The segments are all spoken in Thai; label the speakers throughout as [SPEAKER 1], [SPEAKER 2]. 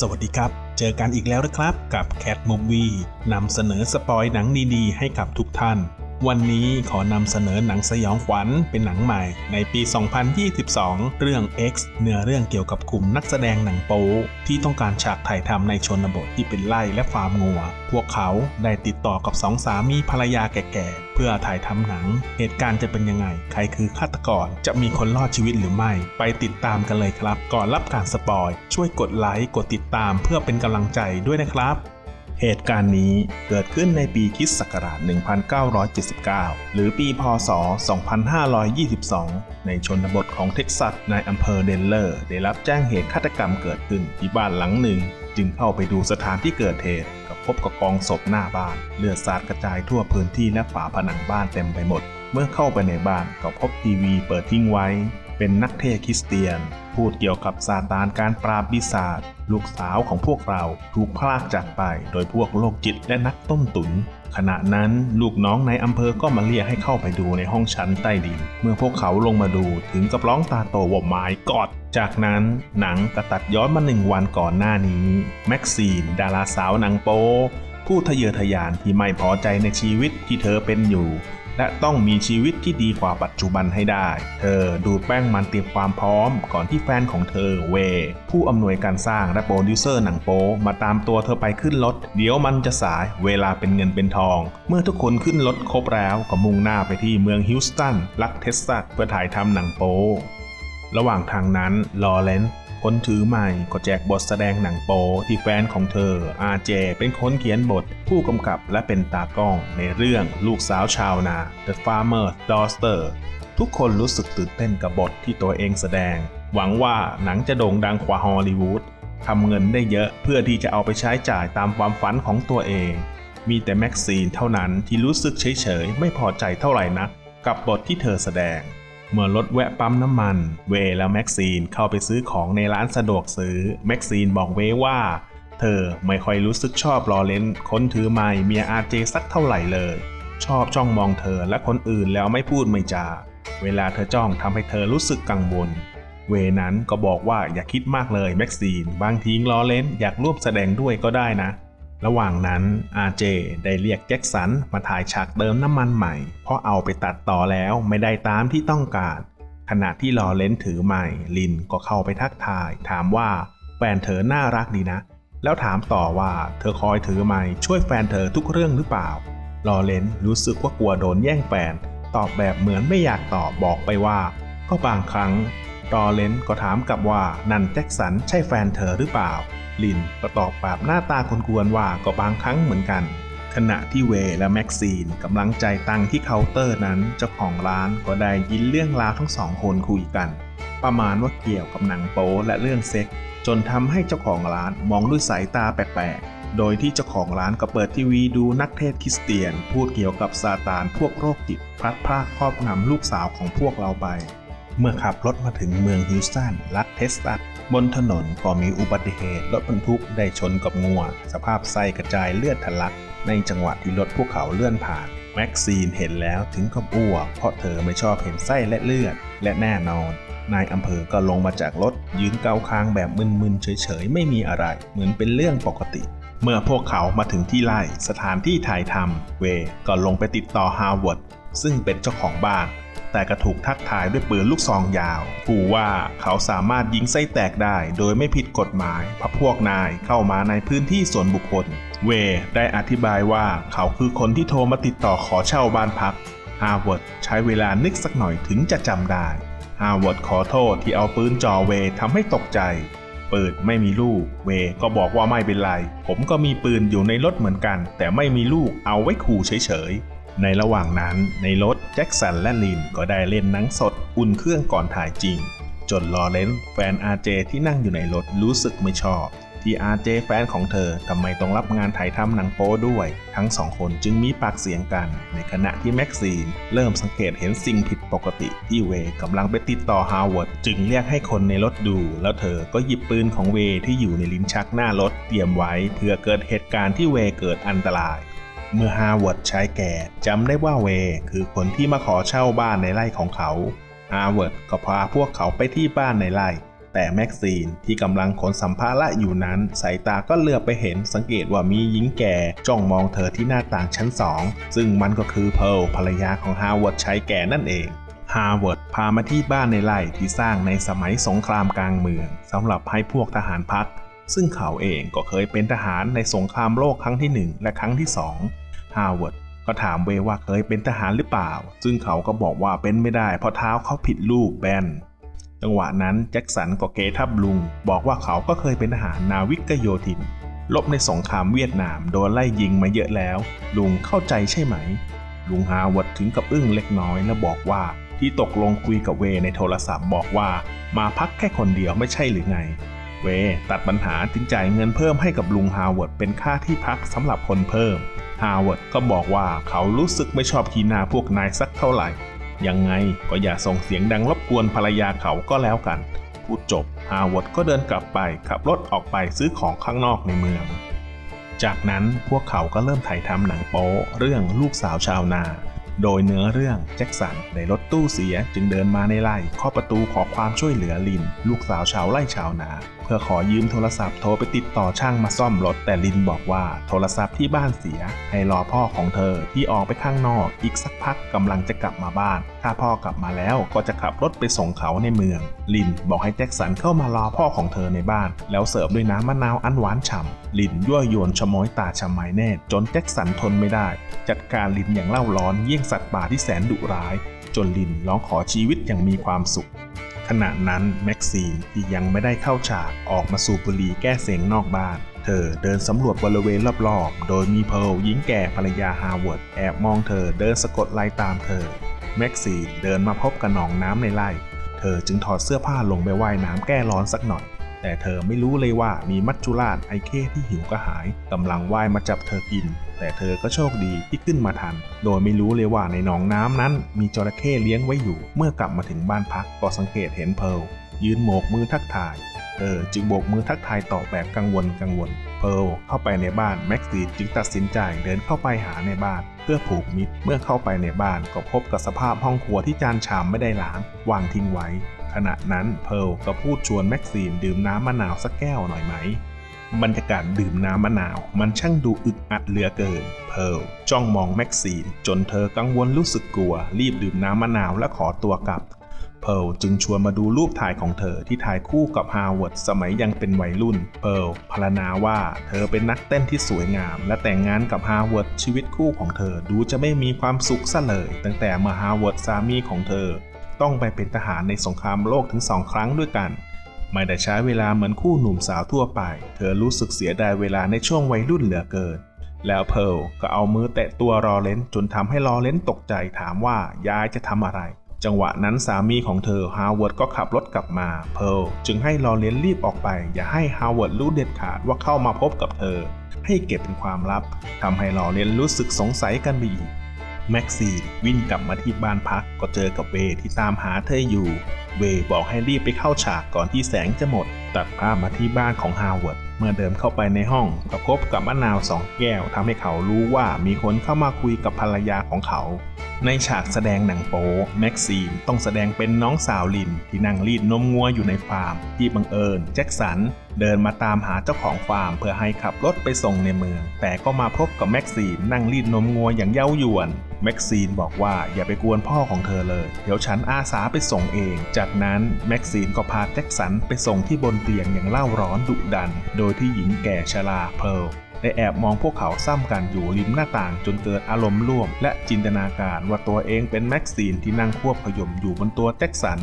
[SPEAKER 1] สวัสดีครับ เจอกันอีกแล้วนะครับกับแคทมุมวีนำเสนอสปอยหนังดีๆให้กับทุกท่าน วันนี้ขอนำเสนอหนังสยองขวัญเป็นหนังใหม่ในปี 2022 เรื่อง X เนื้อเรื่องเกี่ยวกับกลุ่มนักแสดงหนังโป๊ที่ต้องการฉากถ่ายทำในชนบทที่เป็นไร่และฟาร์มงัว พวกเขาได้ติดต่อกับสองสามีภรรยาแก่ๆ เพื่อถ่ายทำหนัง เหตุการณ์จะเป็นยังไง ใครคือฆาตกร จะมีคนรอดชีวิตหรือไม่ ไปติดตามกันเลยครับ ก่อนรับการสปอย ช่วยกดไลค์ กดติดตามเพื่อเป็นกำลังใจด้วยนะครับ เหตุการณ์นี้เกิดขึ้นในปีคริสต์ศักราช 1979 หรือปีพศ 2522 ในชนบทของเท็กซัสในอำเภอเดนเลอร์ ได้รับแจ้งเหตุฆาตกรรมเกิดขึ้นที่บ้านหลังหนึ่ง จึงเข้าไปดูสถานที่เกิดเหตุกับพบกับกองศพหน้าบ้าน เลือดสาดกระจายทั่วพื้นที่และฝาผนังบ้านเต็มไปหมด เมื่อเข้าไปในบ้านก็พบทีวีเปิดทิ้งไว้ เป็นนักเทศคริสเตียน พูดเกี่ยวกับซาตานการปราบปีศาจลูกสาวของพวกเราถูกพลากจากไปโดยพวกโรคจิตและนักต้มตุน ขณะนั้นลูกน้องในอำเภอก็มาเรียกให้เข้าไปดูในห้องชั้นใต้ดิน เมื่อพวกเขาลงมาดูถึงกับร้องตาโตว่าหมายกอด จากนั้นหนังกระตัดย้อนมาหนึ่งวันก่อนหน้านี้ แม็กซีน ดาราสาวหนังโป๊ผู้ทะเยอทะยานที่ไม่พอใจในชีวิตที่เธอเป็นอยู่ และต้องมีชีวิตที่ดีกว่าปัจจุบันให้ได้ เธอดูดแป้งมันเตรียมความพร้อมก่อนที่แฟนของเธอเว ผู้อำนวยการสร้างและโปรดิวเซอร์หนังโป๊มาตามตัวเธอไปขึ้นรถ เดี๋ยวมันจะสายเวลาเป็นเงินเป็นทอง เมื่อทุกคนขึ้นรถครบแล้วก็มุ่งหน้าไปที่เมืองฮิวสตันรัฐเท็กซัสเพื่อถ่ายทำหนังโป๊ระหว่างทางนั้นลอเรนซ์ คนถือไม้ก็แจกบทแสดงหนังโปที่แฟนของเธออาเจเป็นคนเขียนบท ผู้กำกับและเป็นตากล้องในเรื่องลูกสาวชาวนา The Farmer's Daughter ทุกคนรู้สึกตื่นเต้นกับบทที่ตัวเองแสดง หวังว่าหนังจะโด่งดังกว่าฮอลลีวูดทำเงินได้เยอะเพื่อที่จะเอาไปใช้จ่ายตามความฝันของตัวเอง มีแต่แม็กซีนเท่านั้นที่รู้สึกเฉยๆไม่พอใจเท่าไหร่นะกับบทที่เธอแสดง เมื่อรถแวะปั๊มน้ำมัน เวย์และแม็กซีนเข้าไปซื้อของในร้านสะดวกซื้อ แม็กซีนบอกเวว่า เธอไม่ค่อยรู้สึกชอบลอเรนคนถือไม้เมียอาเจสักเท่าไหร่เลย ชอบจ้องมองเธอและคนอื่นแล้วไม่พูดไม่จา เวลาเธอจ้องทำให้เธอรู้สึกกังวล เวย์นั้นก็บอกว่าอย่าคิดมากเลยแม็กซีน บางทีลอเรนอยากร่วมแสดงด้วยก็ได้นะ ระหว่างนั้นอาเจได้เรียกแจ็คสันมาถ่ายฉากเติมน้ำมันใหม่ เพราะเอาไปตัดต่อแล้วไม่ได้ตามที่ต้องการ ขณะที่ลอเรนถือไม้ลินก็เข้าไปทักทาย ถามว่าแฟนเธอน่ารักดีนะ แล้วถามต่อว่าเธอคอยถือไม้ช่วยแฟนเธอทุกเรื่องหรือเปล่าลอเรนรู้สึกว่ากลัวโดนแย่งแฟน ตอบแบบเหมือนไม่อยากตอบบอกไปว่า ก็บางครั้งลอเรนก็ถามกลับว่านันแจ็คสันใช่แฟนเธอหรือเปล่า ลินก็ตอบแบบหน้าตาคนกวนว่าก็บางครั้งเหมือนกัน ขณะที่เวและแม็กซีนกำลังใจตังที่เคาน์เตอร์นั้นเจ้าของร้านก็ได้ยินเรื่องราวทั้งสองคนคุยกัน ประมาณว่าเกี่ยวกับหนังโป๊และเรื่องเซ็กส์จนทำให้เจ้าของร้านมองด้วยสายตาแปลกๆ โดยที่เจ้าของร้านก็เปิดทีวีดูนักเทศคริสเตียน พูดเกี่ยวกับซาตานพวกโรคจิตพลัดพรากครอบงำลูกสาวของพวกเราไป เมื่อขับรถมาถึงเมืองฮิวสตันรัฐเท็กซัส บนถนนก็มีอุบัติเหตุรถบรรทุกได้ชนกับงัว สภาพไส้กระจายเลือดทะลัก ในจังหวะที่รถพวกเขาเลื่อนผ่านแม็กซีนเห็นแล้วถึงกับอ้วก เพราะเธอไม่ชอบเห็นไส้และเลือด และแน่นอน นายอำเภอก็ลงมาจากรถ ยืนเกาคางแบบมึนๆ เฉยๆ ไม่มีอะไร เหมือนเป็นเรื่องปกติ เมื่อพวกเขามาถึงที่ไร่สถานที่ถ่ายทำเวก็ลงไปติดต่อฮาวเวิร์ดซึ่งเป็นเจ้าของบ้าน แต่ก็ถูกทักทายด้วยปืนลูกซองยาวขู่ว่าเขาสามารถยิงไส้แตกได้โดยไม่ผิดกฎหมายเพราะพวกนายเข้ามาในพื้นที่ส่วนบุคคล เวย์ได้อธิบายว่าเขาคือคนที่โทรมาติดต่อขอเช่าบ้านพักฮาร์วาร์ดใช้เวลานึกสักหน่อยถึงจะจำได้ฮาร์วาร์ดขอโทษที่เอาปืนจ่อเวย์ทำให้ตกใจปืนไม่มีลูก เวย์ก็บอกว่าไม่เป็นไร ผมก็มีปืนอยู่ในรถเหมือนกัน แต่ไม่มีลูกเอาไว้ขู่เฉย ในระหว่างนั้นในรถแจ็คสันและลินก็ได้เล่นหนังสดอุ่นเครื่องก่อนถ่ายจริง จนลอเรนซ์แฟนอาเจที่นั่งอยู่ในรถรู้สึกไม่ชอบ ที่อาเจแฟนของเธอทำไมต้องรับงานถ่ายทำหนังโป๊ด้วย ทั้งสองคนจึงมีปากเสียงกัน ในขณะที่แม็กซีนเริ่มสังเกตเห็นสิ่งผิดปกติที่เวกำลังไปติดต่อฮาวเวิร์ดจึงเรียกให้คนในรถดู แล้วเธอก็หยิบปืนของเวที่อยู่ในลิ้นชักหน้ารถเตรียมไว้เพื่อเกิดเหตุการณ์ที่เวเกิดอันตราย เมื่อฮาวเวิร์ดใช้แก่จำได้ว่าเวคือคนที่มาขอเช่าบ้านในไร่ของเขาฮาวเวิร์ดก็พาพวกเขาไปที่บ้านในไร่ แต่แม็กซีนที่กำลังขนสัมภาระอยู่นั้น สายตาก็เลือบไปเห็นสังเกตว่ามีหญิงแก่จ้องมองเธอที่หน้าต่างชั้นสองซึ่งมันก็คือเพร์ลภรรยาของฮาวเวิร์ดชายแก่นั่นเองฮาร์วาร์ดพามาที่บ้านในไร่ที่สร้างในสมัยสงครามกลางเมืองสำหรับให้พวกทหารพัก ซึ่งเขาเองก็เคยเป็นทหารในสงครามโลกครั้งที่ 1 และครั้งที่ 2 ฮาร์วาร์ดก็ถามเวว่าเคยเป็นทหารหรือเปล่า ซึ่งเขาก็บอกว่าเป็นไม่ได้เพราะเท้าเขาผิดรูปแบน จังหวะนั้นแจ็คสันก็เกทับลุง บอกว่าเขาก็เคยเป็นทหารนาวิกโยธินลบในสงครามเวียดนามโดนไล่ยิงมาเยอะแล้ว ลุงเข้าใจใช่ไหม ลุงฮาวดถึงกับอึ้งเล็กน้อยและบอกว่าที่ตกลงคุยกับเวในโทรศัพท์บอกว่ามาพักแค่คนเดียวไม่ใช่หรือไง เวตัดปัญหาจึงจ่ายเงินเพิ่มให้กับลุงฮาวดเป็นค่าที่พักสำหรับคนเพิ่ม ฮาวดก็บอกว่าเขารู้สึกไม่ชอบขีหนาพวกนายสักเท่าไหร่ ยังไงก็อย่าส่งเสียงดังรบกวนภรรยาเขาก็แล้วกัน พูดจบฮาวดก็เดินกลับไปขับรถออกไปซื้อของข้างนอกในเมือง จากนั้นพวกเขาก็เริ่มถ่ายทำหนังโป๊เรื่องลูกสาวชาวนา โดยเนื้อเรื่องแจ็คสันในรถตู้เสียจึงเดินมาในไร่เคาะประตูขอความช่วยเหลือลิน ลูกสาวชาวไร่ชาวนา เพื่อขอยืมโทรศัพท์โทรไปติดต่อช่างมาซ่อมรถ แต่ลินบอกว่าโทรศัพท์ที่บ้านเสีย ให้รอพ่อของเธอที่ออกไปข้างนอก อีกสักพักกำลังจะกลับมาบ้าน ถ้าพ่อกลับมาแล้วก็จะขับรถไปส่งเขาในเมือง ลินบอกให้แจ็คสันเข้ามารอพ่อของเธอในบ้าน แล้วเสิร์ฟด้วยน้ำมะนาวอันหวานฉ่ำลินยั่วยวนชะม้อยตาชะไมายแน่จนแจ็คสันทนไม่ได้ จัดการลินอย่างเล่าร้อนเยี่ยงสัตว์ป่าที่แสนดุร้าย จนลินร้องขอชีวิตอย่างมีความสุข ขณะนั้นแม็กซีนที่ยังไม่ได้เข้าฉากออกมาสูบบุหรี่แก้เสียงนอกบ้าน เธอเดินสำรวจบริเวณรอบๆ โดยมีเพลหญิงแก่ภรรยาฮาวเวิร์ดแอบมองเธอเดินสะกดไล่ตามเธอ แม็กซีนเดินมาพบกับหนองน้ำในไร่ เธอจึงถอดเสื้อผ้าลงไปว่ายน้ำแก้ร้อนสักหน่อย แต่เธอไม่รู้เลยว่ามีมัจจุราชไอเคที่หิวกระหายกำลังว่ายมาจับเธอกิน แต่เธอก็โชคดีที่ขึ้นมาทัน โดยไม่รู้เลยว่าในหนองน้ำนั้นมีจระเข้เลี้ยงไว้อยู่ เมื่อกลับมาถึงบ้านพักก็สังเกตเห็นเพลยืนโบกมือทักทาย เธอจึงโบกมือทักทายต่อแบบกังวลกังวล เพลเข้าไปในบ้านแม็กซีจึงตัดสินใจเดินเข้าไปหาในบ้าน เพื่อผูกมิตร เมื่อเข้าไปในบ้านก็พบกับสภาพห้องครัวที่จานชามไม่ได้ล้าง วางทิ้งไว้ ขณะนั้นเพลก็พูดชวนแม็กซีนดื่มน้ำมะนาวสักแก้วหน่อยไหม บรรยากาศดื่มน้ำมะนาว มันช่างดูอึดอัดเหลือเกิน เพร์ลจ้องมองแม็กซีนจนเธอกังวลรู้สึกกลัว รีบดื่มน้ำมะนาวและขอตัวกลับ เพร์ลจึงชวนมาดูรูปถ่ายของเธอที่ถ่ายคู่กับฮาวเวิร์ดสมัยยังเป็นวัยรุ่น เพร์ลพรรณนาว่าเธอเป็นนักเต้นที่สวยงาม และแต่งงานกับฮาวเวิร์ดชีวิตคู่ของเธอดูจะไม่มีความสุขซะเลย ตั้งแต่เมื่อฮาวเวิร์ดสามีของเธอ ต้องไปเป็นทหารในสงครามโลกถึงสองครั้งด้วยกัน ไม่ได้ใช้เวลาเหมือนคู่หนุ่มสาวทั่วไป เธอรู้สึกเสียดายเวลาในช่วงวัยรุ่นเหลือเกิน แล้วเพลก็เอามือแตะตัวรอเลนจนทำให้รอเลนตกใจถามว่ายายจะทำอะไร จังหวะนั้นสามีของเธอฮาวเวิร์ดก็ขับรถกลับมา เพลจึงให้ลอเรนรีบออกไป อย่าให้ฮาวเวิร์ดรู้เด็ดขาดว่าเข้ามาพบกับเธอ ให้เก็บเป็นความลับทำให้ลอเรนรู้สึกสงสัยกันไปอีก แม็กซีนวิ่งกลับมาที่บ้านพักก็เจอกับเวที่ตามหาเธออยู่ เวบอกให้รีบไปเข้าฉากก่อนที่แสงจะหมด ตัดภาพมาที่บ้านของฮาวเวิร์ด มื่อเดินเข้าไปในห้องก็พบกับมะนาวสองแก้วทำให้เขารู้ว่ามีคนเข้ามาคุยกับภรรยาของเขา ในฉากแสดงหนังโป๊แม็กซีนต้องแสดงเป็นน้องสาวลิน ที่นั่งรีดนมงัวอยู่ในฟาร์ม ที่บังเอิญแจ็คสัน เดินมาตามหาเจ้าของฟาร์ม เพื่อให้ขับรถไปส่งในเมือง แต่ก็มาพบกับแม็กซีนนั่งรีดนมงัวอย่างเย้ายวนแม็กซีนบอกว่าอย่าไปกวนพ่อของเธอเลย เดี๋ยวฉันอาสาไปส่งเอง จากนั้นแม็กซีนก็พาแจ็คสันไปส่งที่บนเตียงอย่างเล่าร้อนดุดัน โดยที่หญิงแก่ชราเพร์ล ได้แอบมองพวกเขาซ้ำกันอยู่ริมหน้าต่างจนเกิดอารมณ์ร่วม และจินตนาการว่าตัวเองเป็นแม็กซีนที่นั่งควบขยมอยู่บนตัวแจ็คสัน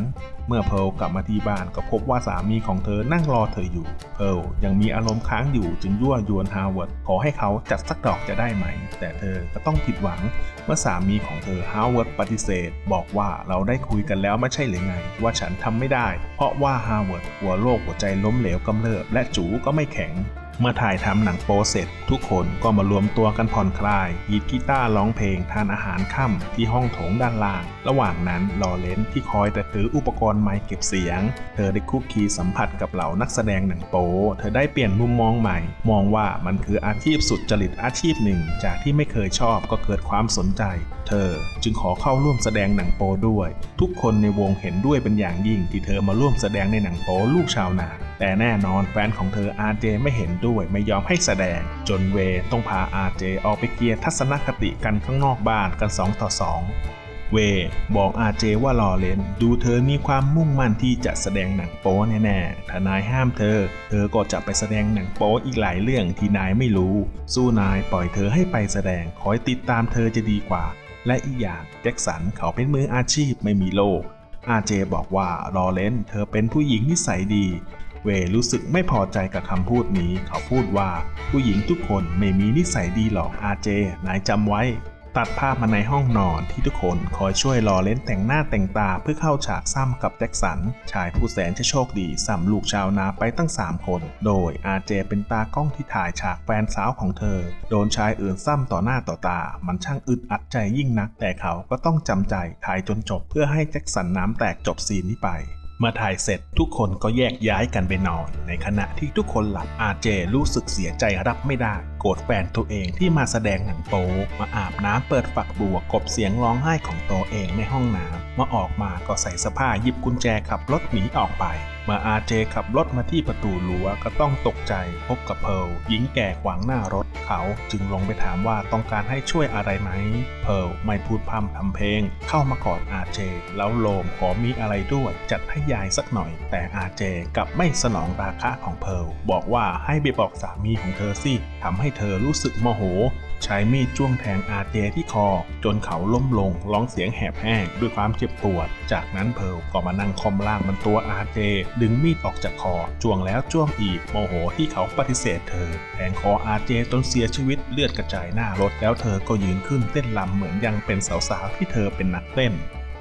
[SPEAKER 1] เมื่อเพลกลับมาที่บ้านก็พบว่าสามีของเธอนั่งรอเธออยู่ เพลยังมีอารมณ์ค้างอยู่จึงยั่วยวนฮาวเวิร์ดขอให้เขาจัดสักดอกจะได้ไหม แต่เธอก็ต้องผิดหวัง เมื่อสามีของเธอฮาวเวิร์ดปฏิเสธ บอกว่าเราได้คุยกันแล้วไม่ใช่หรือไง ว่าฉันทำไม่ได้ เพราะว่าฮาวเวิร์ดหัวโรคหัวใจล้มเหลวกำเริบและจูก็ไม่แข็ง เมื่อถ่ายทำหนังโป๊เสร็จ ทุกคนก็มารวมตัวกันผ่อนคลายหยิบกีตาร์ร้องเพลงทานอาหารค่ำที่ห้องโถงด้านล่าง ระหว่างนั้นลอเลนที่คอยแต่ถืออุปกรณ์ไมค์เก็บเสียง เธอได้คุกคีสัมผัสกับเหล่านักแสดงหนังโป๊เธอได้เปลี่ยนมุมมองใหม่ มองว่ามันคืออาชีพสุดจริตอาชีพหนึ่ง จากที่ไม่เคยชอบก็เกิดความสนใจ เธอจึงขอเข้าร่วมแสดงหนังโป๊ด้วย ทุกคนในวงเห็นด้วยเป็นอย่างยิ่งที่เธอมาร่วมแสดงในหนังโป๊ลูกชาวนา แต่แน่นอนแฟนของเธออาเจไม่เห็นด้วยไม่ยอมให้แสดง จนเวต้องพาอาเจออกไปเกียร์ทัศนคติกันข้างนอกบ้านกัน 2 ต่อ 2เวบอกอาเจว่ารอเลนดูเธอมีความมุ่งมั่นที่จะแสดงหนังโป๊แน่ๆถ้านายห้ามเธอ เธอก็จะไปแสดงหนังโป๊อีกหลายเรื่องที่นายไม่รู้ สู้นายปล่อยเธอให้ไปแสดงคอยติดตามเธอจะดีกว่า และอีกอย่างแจ็คสันเขาเป็นมืออาชีพไม่มีโลกอาเจบอกว่ารอเลนเธอเป็นผู้หญิงนิสัยดี เวรู้สึกไม่พอใจกับคำพูดนี้เขาพูดว่าผู้หญิงทุกคนไม่มีนิสัยดีหรอกอาเจนายจำไว้ ตัดภาพมาในห้องนอนที่ทุกคนคอยช่วยรอเล่นแต่งหน้าแต่งตาเพื่อเข้าฉากซ้ำกับแจ็คสัน ชายผู้แสนจะโชคดีซ้ำลูกชาวนาไปตั้ง 3 คน โดยอาเจเป็นตากล้องที่ถ่ายฉากแฟนสาวของเธอ โดนชายอื่นซ้ำต่อหน้าต่อตา มันช่างอึดอัดใจยิ่งนัก แต่เขาก็ต้องจำใจถ่ายจนจบเพื่อให้แจ็คสันน้ำแตกจบซีนนี้ไป เมื่อถ่ายเสร็จทุกคนก็แยกย้ายกันไปนอน ในขณะที่ทุกคนหลับอาเจรู้สึกเสียใจรับไม่ได้ โกรธแฟนตัวเองที่มาแสดงหนังโป๊มาอาบน้ำเปิดฝักบัวกบเสียงร้องไห้ของตัวเองในห้องน้ำเมื่อออกมาก็ใส่เสภาหยิบกุญแจขับรถหนีออกไป มื่ออาเจขับรถมาที่ประตูรั้วก็ต้องตกใจพบกับเพลหญิงแก่ขวางหน้ารถเขาจึงลงไปถามว่าต้องการให้ช่วยอะไรไหม เพลไม่พูดพร่ำทำเพลง เข้ามากอดอาเจ แล้วโลมขอมีอะไรด้วยจัดให้ยายสักหน่อย แต่อาเจกลับไม่สนองราคะของเพลบอกว่าให้ไปบอกสามีของเธอสิทำให้เธอรู้สึกโมโห ใช้มีดจ้วงแทงอาเจที่คอ จนเขาล้มลงร้องเสียงแหบแห้งด้วยความเจ็บปวด จากนั้นเพิร์ลก็มานั่งคอมล่างบนตัวอาเจ ดึงมีดออกจากคอจ้วงแล้วจ้วงอีกโมโหที่เขาปฏิเสธเธอแทงคออาเจจนเสียชีวิตเลือดกระจายหน้ารถแล้วเธอก็ยืนขึ้นเต้นลำเหมือนยังเป็นสาวๆที่เธอเป็นนักเต้น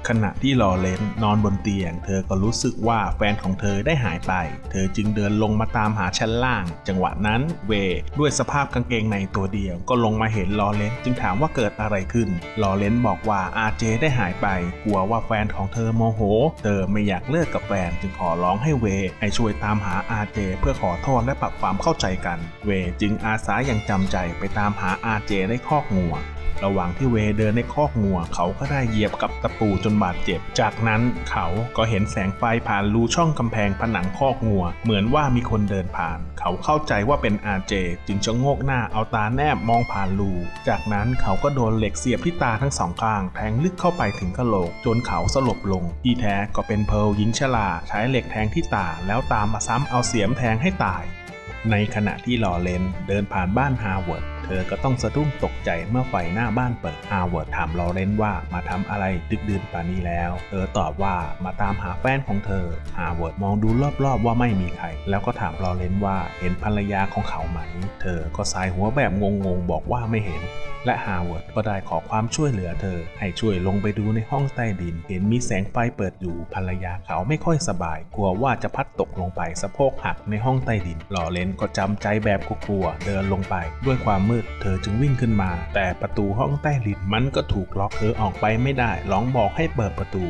[SPEAKER 1] ขณะที่รอเลนนอนบนเตียง เธอก็รู้สึกว่าแฟนของเธอได้หายไป เธอจึงเดินลงมาตามหาชั้นล่าง จังหวะนั้นเวด้วยสภาพกางเกงในตัวเดียว ก็ลงมาเห็นลอเลนจึงถามว่าเกิดอะไรขึ้นลอเลนบอกว่าอาเจได้หายไป กลัวว่าแฟนของเธอโมโห เธอไม่อยากเลิกกับแฟนจึงขอร้องให้เวให้ช่วยตามหาอาเจเพื่อขอโทษและปรับความเข้าใจกัน เวจึงอาสาอย่างจำใจไปตามหาอาเจได้คอกงัว ระหว่างที่เวเดินในคอกงัว เขาก็ได้เหยียบกับตะปูจนบาดเจ็บ จากนั้นเขาก็เห็นแสงไฟผ่านรูช่องกำแพงผนังคอกงัว เหมือนว่ามีคนเดินผ่าน เขาเข้าใจว่าเป็นอาเจ จึงชะโงกหน้าเอาตาแนบมองผ่านรู จากนั้นเขาก็โดนเหล็กเสียบที่ตาทั้งสองข้าง แทงลึกเข้าไปถึงกะโหลก จนเขาสลบลง ที่แท้ก็เป็นเพลหญิงชราใช้เหล็กแทงที่ตาแล้วตามมาซ้ำเอาเสียมแทงให้ตาย ในขณะที่ลอเลนเดินผ่านบ้านฮาวเวิร์ดเธอก็ต้องสะดุ้งตกใจเมื่อไฟหน้าบ้านเปิดฮาวเวิร์ดถามลอเรนว่ามาทำอะไรดึกดื่นป่านนี้แล้ว เธอตอบว่ามาตามหาแฟนของเธอฮาวเวิร์ดมองดูรอบๆว่าไม่มีใคร แล้วก็ถามลอเรนว่าเห็นภรรยาของเขาไหม เธอก็สายหัวแบบงงๆบอกว่าไม่เห็นและฮาวเวิร์ดก็ได้ขอความช่วยเหลือเธอ ให้ช่วยลงไปดูในห้องใต้ดิน เห็นมีแสงไฟเปิดอยู่ภรรยาเขาไม่ค่อยสบาย กลัวว่าจะพัดตกลงไปสะโพกหักในห้องใต้ดินหล่อเรนก็จำใจแบบกลัวๆเดินลงไป ด้วยความมืดเธอจึงวิ่งขึ้นมา แต่ประตูห้องใต้ดินมันก็ถูกล็อกเธอออกไปไม่ได้ร้องบอกให้เปิดประตู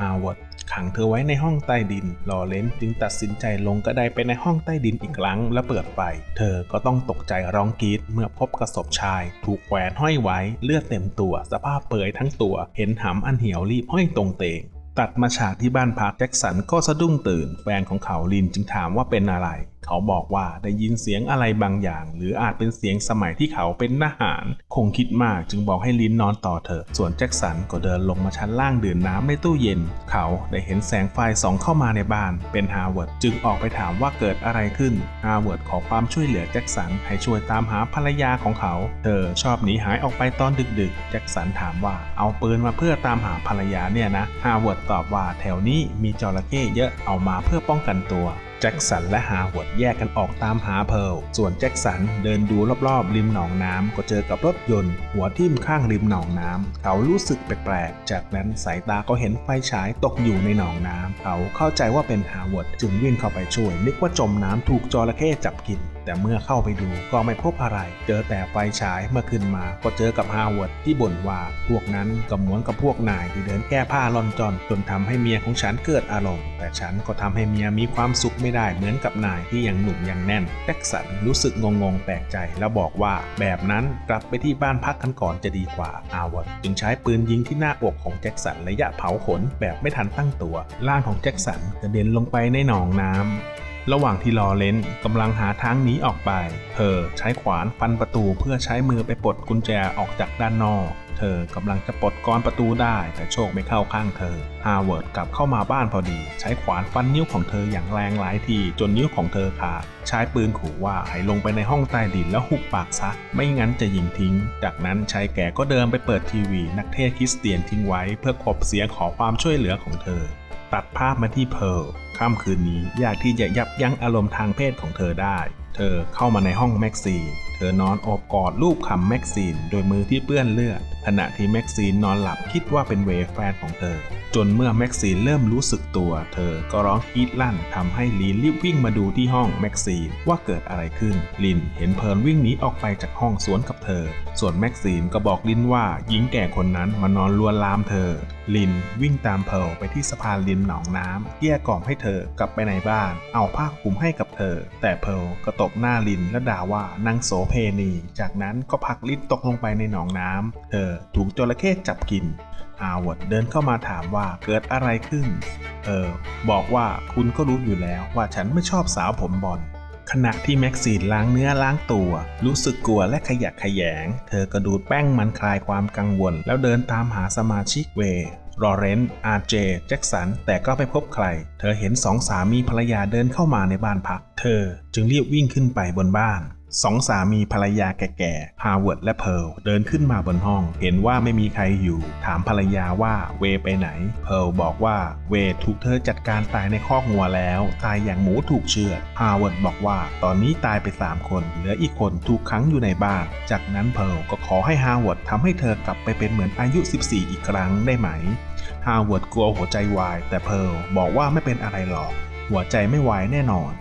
[SPEAKER 1] ฮาวเวิร์ด ขังเธอไว้ในห้องใต้ดินลอเรนจึงตัดสินใจลงกระไดไปในห้องใต้ดินอีกครั้งและเปิดไฟเธอก็ต้องตกใจร้องกรีดเมื่อพบกระสบชาย ถูกแขวนห้อยไว้เลือดเต็มตัว สภาพเปื่อยทั้งตัว เห็นหำอันเหี่ยวรีบห้อยตรงเตงตัดมาฉากที่บ้านพักแจ็คสันก็สะดุ้งตื่นแฟนของเขาลินจึงถามว่าเป็นอะไร เขาบอกว่าได้ยินเสียงอะไรบางอย่าง หรืออาจเป็นเสียงสมัยที่เขาเป็นทหาร คงคิดมากจึงบอกให้ลินนอนต่อเถอะ ส่วนแจ็คสันก็เดินลงมาชั้นล่างดื่มน้ำในตู้เย็น เขาได้เห็นแสงไฟส่องเข้ามาในบ้าน เป็นฮาวเวิร์ดจึงออกไปถามว่าเกิดอะไรขึ้น ฮาวเวิร์ดขอความช่วยเหลือแจ็คสันให้ช่วยตามหาภรรยาของเขา เธอชอบหนีหายออกไปตอนดึกๆ แจ็คสันถามว่าเอาปืนมาเพื่อตามหาภรรยาเนี่ยนะ ฮาวเวิร์ดตอบว่าแถวนี้มีจระเข้เยอะเอามาเพื่อป้องกันตัว แจ็คสันและฮาวเวิร์ดแยกกันออกตามหาเพิลส่วนแจ็คสันเดินดูรอบๆ ริมหนองน้ำก็เจอกับรถยนต์ หัวทิ่มข้างริมหนองน้ำเขารู้สึกแปลกๆ จากนั้นสายตาก็เห็นไฟฉายตกอยู่ในหนองน้ำเขาเข้าใจว่าเป็นฮาวเวิร์ดจึงวิ่งเข้าไปช่วย นึกว่าจมน้ำถูกจระเข้จับกิน แต่เมื่อเข้าไปดูก็ไม่พบอะไร เจอแต่ไฟฉายเมื่อขึ้นมาก็เจอกับฮาวเวิร์ดที่บ่นว่าพวกนั้นก็เหมือนกับพวกนายที่เดินแก้ผ้าลอนจอนจนทำให้เมียของฉันเกิดอารมณ์ แต่ฉันก็ทำให้เมียมีความสุขไม่ได้เหมือนกับนายที่ยังหนุ่มยังแน่นแจ็คสันรู้สึกงงๆแปลกใจแล้วบอกว่าแบบนั้นกลับไปที่บ้านพักกันก่อนจะดีกว่าฮาวเวิร์ดจึงใช้ปืนยิงที่หน้าอกของแจ็คสันระยะเผาขนแบบไม่ทันตั้งตัว ร่างของแจ็คสันกระเด็นลงไปในหนองน้ำ ระหว่างที่ลอเลนกำลังหาทางหนีออกไป เธอใช้ขวานฟันประตูเพื่อใช้มือไปปลดกุญแจออกจากด้านนอก เธอกำลังจะปลดกรอนประตูได้ แต่โชคไม่เข้าข้างเธอ ฮาเวิร์ดกลับเข้ามาบ้านพอดี ใช้ขวานฟันนิ้วของเธออย่างแรงหลายทีจนนิ้วของเธอขาด ใช้ปืนขู่ว่าให้ลงไปในห้องใต้ดินแล้วหุบปากซะ ไม่งั้นจะยิงทิ้ง จากนั้นชายแก่ก็เดินไปเปิดทีวี นักเทศคริสเตียนทิ้งไว้ เพื่อกบเสียงขอความช่วยเหลือของเธอ ตัดภาพมาที่เพร์ลค่ำคืนนี้ยากที่จะยับยั้งอารมณ์ทางเพศของเธอได้ เธอเข้ามาในห้องแม็กซีน เธอนอนโอบกอดรูปคำแม็กซีน โดยมือที่เปื้อนเลือด ขณะที่แม็กซีนนอนหลับคิดว่าเป็นเวแฟนของเธอ จนเมื่อแม็กซีนเริ่มรู้สึกตัว เธอก็ร้องกรีดลั่นทำให้ลีนรีบวิ่งมาดูที่ห้องแม็กซีนว่าเกิดอะไรขึ้น ลินเห็นเพลิร์ลวิ่งหนีออกไปจากห้องสวนกับเธอ ส่วนแม็กซีนก็บอกลินว่าหญิงแก่คนนั้นมานอนลวนลามเธอ ลินวิ่งตามเพร์ลไปที่สะพานริมหนองน้ำเกลี้ยกล่อมให้เธอกลับไปในบ้าน เอาผ้าคลุมให้กับเธอ แต่เพร์ลก็ตบหน้าลินและด่าว่านางโสเพณี จากนั้นก็ผลักลินตกลงไปในหนองน้ำเธอถูกจระเข้จับกินฮาวดเดินเข้ามาถามว่าเกิดอะไรขึ้น เออ บอกว่าคุณก็รู้อยู่แล้วว่าฉันไม่ชอบสาวผมบอลขณะที่แม็กซีนล้างเนื้อล้างตัว รู้สึกกลัวและขยักขยง เธอกระดูดแป้งมันคลายความกังวล แล้วเดินตามหาสมาชิกเวย์ลอเรนต์อาร์เจ แจ็คสัน แต่ก็ไม่พบใคร เธอเห็นสองสามีภรรยาเดินเข้ามาในบ้านพัก เธอจึงรีบวิ่งขึ้นไปบนบ้าน สองสามีภรรยาแก่ๆ ฮาวเวิร์ดและเพิร์ลเดินขึ้นมาบนห้อง เห็นว่าไม่มีใครอยู่ ถามภรรยาว่าเวไปไหน เพิร์ลบอกว่าเวถูกเธอจัดการตายในคอกงัวแล้ว ตายอย่างหมูถูกเชือด ฮาวเวิร์ดบอกว่าตอนนี้ตายไป 3 คน เหลืออีกคนถูกขังอยู่ในบ้าน จากนั้นเพิร์ลก็ขอให้ฮาวเวิร์ดทำให้เธอกลับไปเป็นเหมือนอายุ 14 อีกครั้งได้ไหม ฮาวเวิร์ดกลัวหัวใจวาย แต่เพิร์ลบอกว่าไม่เป็นอะไรหรอก หัวใจไม่วายแน่นอน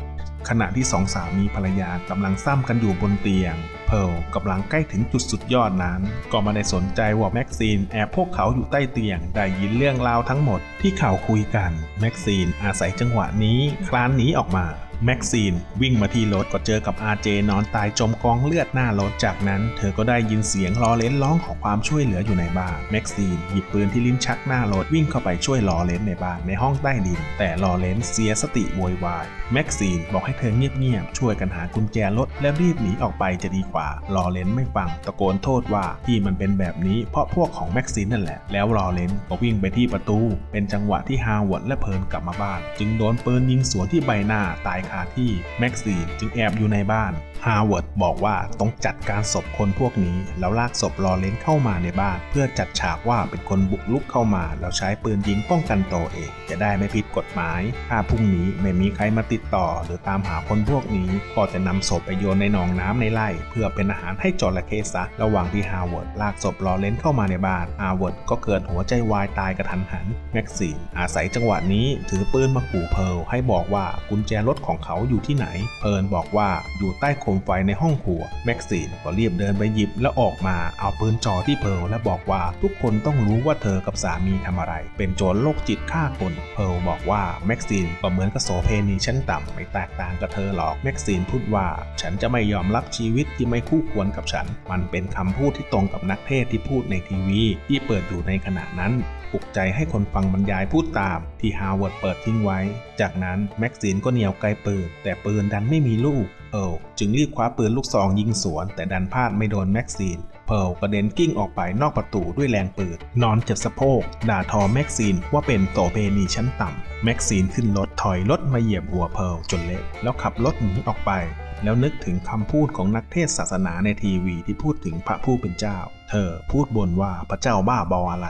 [SPEAKER 1] ขณะที่สองสามีภรรยากำลังซ้ำกันอยู่บนเตียง เพลกำลังใกล้ถึงจุดสุดยอดนั้น ก็มาได้สนใจว่าแม็กซีนแอบพวกเขาอยู่ใต้เตียง ได้ยินเรื่องราวทั้งหมดที่เขาคุยกัน แม็กซีนอาศัยจังหวะนี้คลานหนีออกมา แม็กซีนวิ่งมาที่รถก็เจอกับอาเจนอนตายจมกองเลือดหน้ารถจากนั้น เธอก็ได้ยินเสียงลอเลนร้องขอความช่วยเหลืออยู่ในบ้านแม็กซีนหยิบปืนที่ลิ้นชักหน้ารถวิ่งเข้าไปช่วยลอเลนในบ้านในห้องใต้ดิน แต่ลอเลนเสียสติโวยวายแม็กซีนบอกให้เธอเงียบๆช่วยกันหากุญแจรถและรีบหนีออกไปจะดีกว่าลอเลนไม่ฟังตะโกนโทษว่าที่มันเป็นแบบนี้เพราะพวกของแม็กซีนนั่นแหละแล้วลอเลนก็วิ่งไปที่ประตู เป็นจังหวะที่ฮาวเวิร์ดและเพิร์นกลับมาบ้าน จึงโดนปืนยิงสวนที่ใบหน้าตายคาที่แม็กซีนจึงแอบอยู่ในบ้านฮาวเวิร์ดบอกว่าต้องจัดการศพคนพวกนี้แล้วลากศพลอเลนเข้ามาในบ้าน เพื่อจัดฉากว่าเป็นคนบุกลุกเข้ามา แล้วใช้ปืนยิงป้องกันตัวเอง จะได้ไม่ผิดกฎหมาย ถ้าพรุ่งนี้ไม่มีใครมาติดต่อ หรือตามหาคนพวกนี้ ก็จะนำศพไปโยนในหนองน้ำในไร่ เพื่อเป็นอาหารให้จระเข้ซะระหว่างที่ฮาวเวิร์ดลากศพลอเลนเข้ามาในบ้านฮาวเวิร์ดก็เกิดหัวใจวายตายกระทันหันแม็กซีนอาศัยจังหวะนี้ถือปืนมาขู่เพร์ลให้บอกว่ากุญแจรถของเขาอยู่ที่ไหน เพิร์ลบอกว่าอยู่ใต้โคมไฟในห้องครัว แม็กซีนก็รีบเดินไปหยิบแล้วออกมาเอาปืนจ่อที่เพิร์ลและบอกว่าทุกคนต้องรู้ว่าเธอกับสามีทำอะไร เป็นโจรโรคจิตฆ่าคน เพิร์ลบอกว่าแม็กซีนก็เหมือนกับโสเพณีชั้นต่ำไม่แตกต่างกับเธอหรอก แม็กซีนพูดว่า ฉันจะไม่ยอมรับชีวิตที่ไม่คู่ควรกับฉัน มันเป็นคำพูดที่ตรงกับนักเทศที่พูดในทีวี ที่เปิดอยู่ในขณะนั้น ลุกใจให้คนฟังบรรยายพูดตาม ที่ฮาวเวิร์ดเปิดทิ้งไว้ จากนั้นแม็กซีนก็เหนียวไกลปืน แต่ปืนดันไม่มีลูก เอิลจึงรีบคว้าปืนลูกซองยิงสวน แต่ดันพลาดไม่โดนแม็กซีนเพิร์ลกระเด็นกิ้งออกไปนอกประตูด้วยแรงปืนนอนเจ็บสะโพก ด่าทอแม็กซีนว่าเป็นโตเพณีชั้นต่ำแม็กซีนขึ้นรถถอยรถมาเหยียบหัวเพิร์ลจนเละแล้วขับรถหนีออกไป แล้วนึกถึงคำพูดของนักเทศศาสนาในทีวีที่พูดถึงพระผู้เป็นเจ้า เธอพูดบนว่าพระเจ้าบ้าบออะไร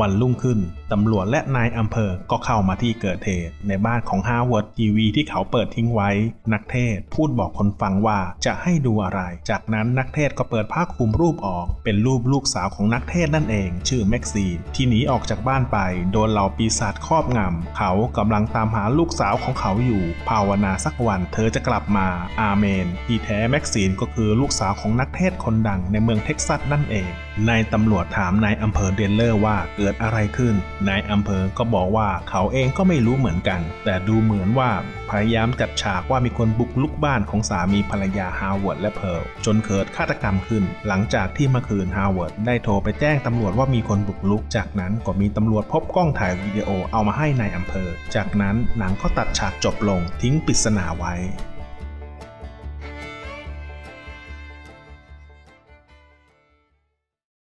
[SPEAKER 1] วันรุ่งขึ้น ตำรวจและนายอำเภอก็เข้ามาที่เกิดเหตุ ในบ้านของฮาร์วาร์ดทีวีที่เขาเปิดทิ้งไว้ นักเทศพูดบอกคนฟังว่าจะให้ดูอะไร จากนั้นนักเทศก็เปิดผ้าคลุมรูปออก เป็นรูปลูกสาวของนักเทศนั่นเอง ชื่อแม็กซีนที่หนีออกจากบ้านไป โดนเหล่าปีศาจครอบงำเขากำลังตามหาลูกสาวของเขาอยู่ ภาวนาสักวันเธอจะกลับมาอาเมน ที่แท้แม็กซีนก็คือลูกสาวของนักเทศคนดังในเมืองเท็กซัสนั่นเอง นายตำรวจถามนายอำเภอเดนเลอร์ว่าเกิดอะไรขึ้น นายอำเภอก็บอกว่าเขาเองก็ไม่รู้เหมือนกัน แต่ดูเหมือนว่าพยายามจัดฉากว่ามีคนบุกลุกบ้านของสามีภรรยาฮาวเวิร์ดและเพิร์ลจนเกิดฆาตกรรมขึ้น หลังจากที่เมื่อคืนฮาวเวิร์ดได้โทรไปแจ้งตำรวจว่ามีคนบุกลุก จากนั้นก็มีตำรวจพบกล้องถ่ายวิดีโอเอามาให้นายอำเภอ จากนั้นหนังก็ตัดฉากจบลงทิ้งปริศนาไว้